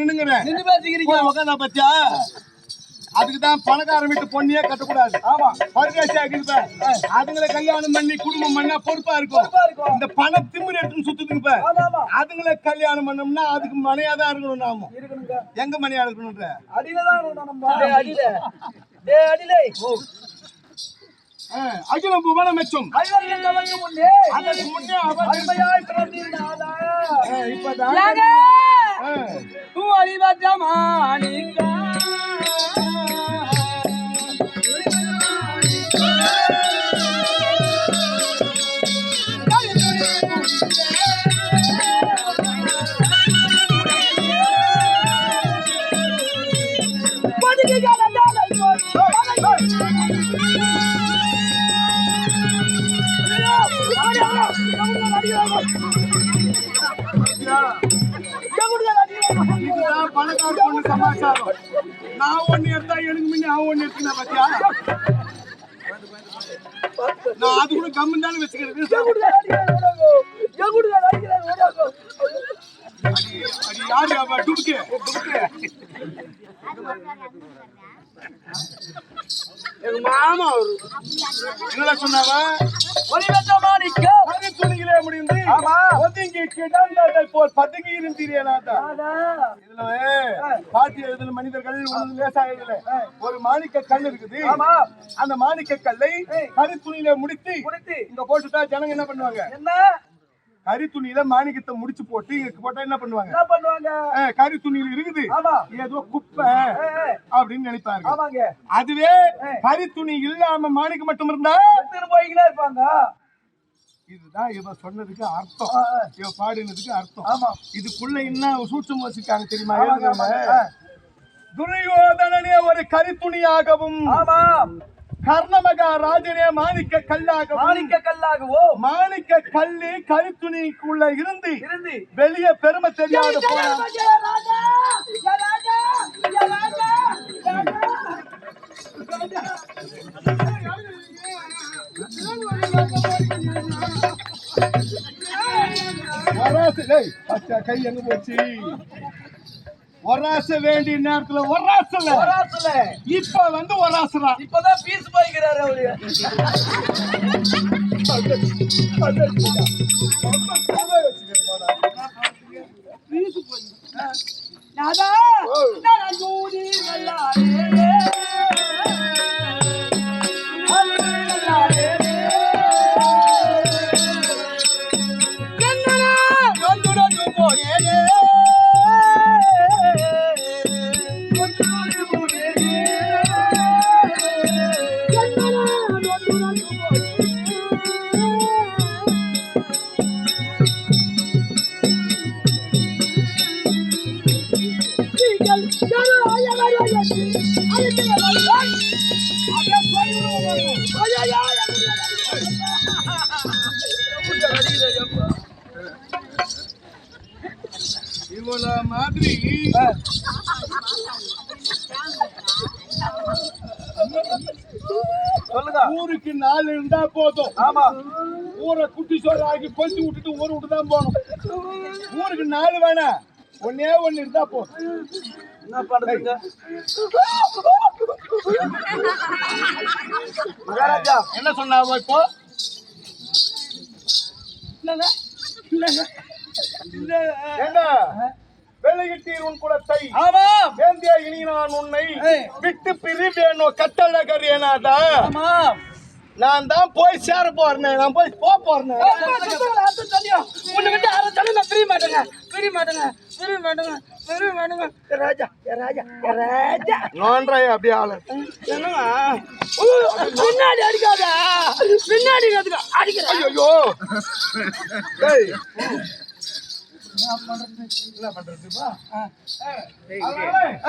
நின்னுங்கிறேன். நின்னு பேசிக்கிறீங்க. உட்காந்தா பத்தியா? அதுக்கு தான் பணக்காரன் வீட்டு பொண்ணையே கட்டக்கூடாது. ஆமா. பரிகாசி ஆக்கிருப்ப அதுங்களை கல்யாணம் பண்ணி குடும்பம் பண்ணா பொறுப்பா இருக்கும். இந்த பண திமிரு எடுத்துன்னு சுத்துதுங்க அதுங்களை கல்யாணம் பண்ணோம்னா அதுக்கு மனையா தான் இருக்கணும் நாம. எங்க மனையா இருக்கணும்ன்ற? அகிலம் புவன மெச்சும். ஐவர்கள் வழிபட்டமானிக்கா சமாச்சாரம். நான் ஒண்ணு எடுத்தா எனக்கு முன்னே அவன் ஒண்ணு எடுத்துனா பாத்தியா? நான் அது கூட கம்மன் தானே வச்சுக்கிறது அது யாரு அவ டுபுக்கு டுபுக்கு எங்க மாமா அவரு. என்னடா சொன்னாவ? பனி துணிகளே முடிந்து ஆமா. ஒதுங்கி கிடந்ததை போல் பதுங்கி இருந்தீரேனாதா இதுல பாட்டி மனிதர்கள் ஒண்ணு லேசா எழுதல ஒரு மாணிக்க கல் இருக்குது. ஆமா. அந்த மாணிக்க கல்லை கரி துணியில முடித்து முடித்து. இங்க போட்டுட்டா ஜனங்க என்ன பண்ணுவாங்க? என்ன? கரி துணியில மாணிக்கத்தை முடிச்சு போட்டு இங்க போட்டா என்ன பண்ணுவாங்க? என்ன பண்ணுவாங்க? கரி துணியில இருக்குது. ஏதோ குப்பை அப்படின்னு நினைப்பாங்க ஆமாங்க. அதுவே கரி துணி இல்லாம மாணிக்கம் மட்டும் இருந்தா? இருப்பாங்க. இதுதான் இவ சொன்னதுக்கு அர்த்தம். இவ பாடினதுக்கு அர்த்தம். ஆமா. இதுக்குள்ள என்ன சூட்சம் வச்சிருக்காங்க தெரியுமா. துரியோதனனே ஒரு கரித்துணியாகவும் ஆமா. கர்ணமகா ராஜனே மாணிக்க கல்லாகவும். மாணிக்க கல்லாகவோ? மாணிக்க கல்லு கரித்துணிக்குள்ள இருந்து இருந்து. வெளியே பெருமை தெரியாத கை எங்க போச்சு? ஒராச வேண்டிய நேரத்துல ஒராசல. வராசுல இப்ப வந்து ஒராசுறா இப்பதான் பீஸ் போய்க்கிறாரு அவரு. நாதா நான் ஜோடி நல்லாரே இவள மாதிரி சொல்லுங்க. ஊருக்கு நாலு இருந்தா போதும். ஆமா. ஊரை குட்டி சோறு ஆக்கி கொஞ்சம் விட்டுட்டு ஊரை விட்டு தான் போகணும். ஊருக்கு நாலு வேணாம். ஒன்னே ஒண்ணு இருந்தா போதும் என்ன பண்றதுங்க மகாராஜா என்ன சொன்னாவோ இப்போ? என்ன? வெள்ளையிட்டீர் உன் குலத்தை. ஆமா. வேந்திய இனி நான் உன்னை. விட்டு பிரிவேனோ கட்டழகர் ஏனாதா ஆமா. நான் தான் போய் சேர போறேன் நான் போய் போறேன். உன்னை விட்டு யாரும் தள்ளி நான் பிரிய மாட்டேங்க பிரிய மாட்டேங்க ராஜா ஏ ராஜா ஏ ராஜா. நோன்றாய் அப்படியே ஆளு. என்னங்க பின்னாடி அடிக்காத. பின்னாடி அடிக்க அடிக்கிறேன். ஐயோ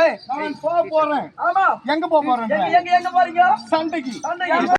ஏய், நான் போக போறேன். ஆமா. எங்க போறேன்? எங்க எங்க எங்க போறீங்க? சண்டைக்கு. சண்டைக்கு.